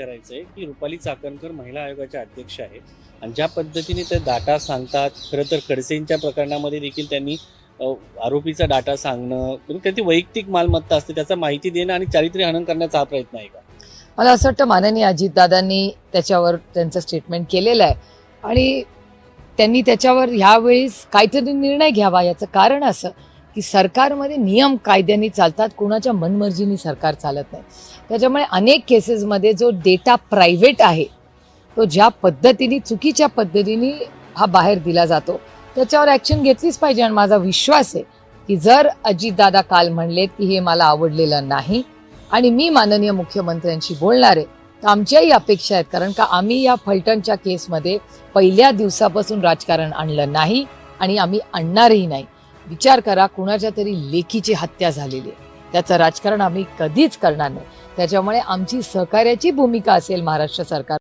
करायचंय की रुपाली चाकणकर महिला आयोगाच्या अध्यक्ष आहे आणि ज्या पद्धतीने ते डाटा सांगतात खरं तर खडसेंच्या प्रकरणामध्ये देखील त्यांनी आरोपीचा डाटा सांगणं म्हणजे त्यांची वैयक्तिक मालमत्ता असते त्याचा माहिती देणं आणि चारित्र्य हनन करण्याचा हा प्रयत्न आहे का? मला असं वाटतं माननीय अजितदादांनी त्याच्यावर त्यांचं स्टेटमेंट केलेलं आहे. आणि त्यांनी त्याच्यावर ह्यावेळेस काहीतरी निर्णय घ्यावा याचं कारण असं. की सरकारमध्ये नियम कायद्याने चालतात कोणाच्या मनमर्जीने सरकार चालत नाही. त्याच्यामुळे अनेक केसेसमध्ये जो डेटा प्रायव्हेट आहे तो ज्या पद्धतीने चुकीच्या पद्धतीने हा बाहेर दिला जातो त्याच्यावर ॲक्शन घेतलीच पाहिजे. आणि माझा विश्वास आहे की जर अजितदादा काल म्हणलेत की हे मला आवडलेलं नाही आणि मी माननीय मुख्यमंत्र्यांशी बोलणार आहे तर आमच्याही अपेक्षा आहेत. कारण का आम्ही या फलटणच्या केसमध्ये पहिल्या दिवसापासून राजकारण आणलं नाही आणि आम्ही आणणारही नाही. विचार करा कुणाच्या तरी लेखीची हत्या झालेली आहे. त्याचं राजकारण आम्ही कधीच करणार नाही. त्याच्यामुळे आमची सहकार्याची भूमिका असेल महाराष्ट्र सरकार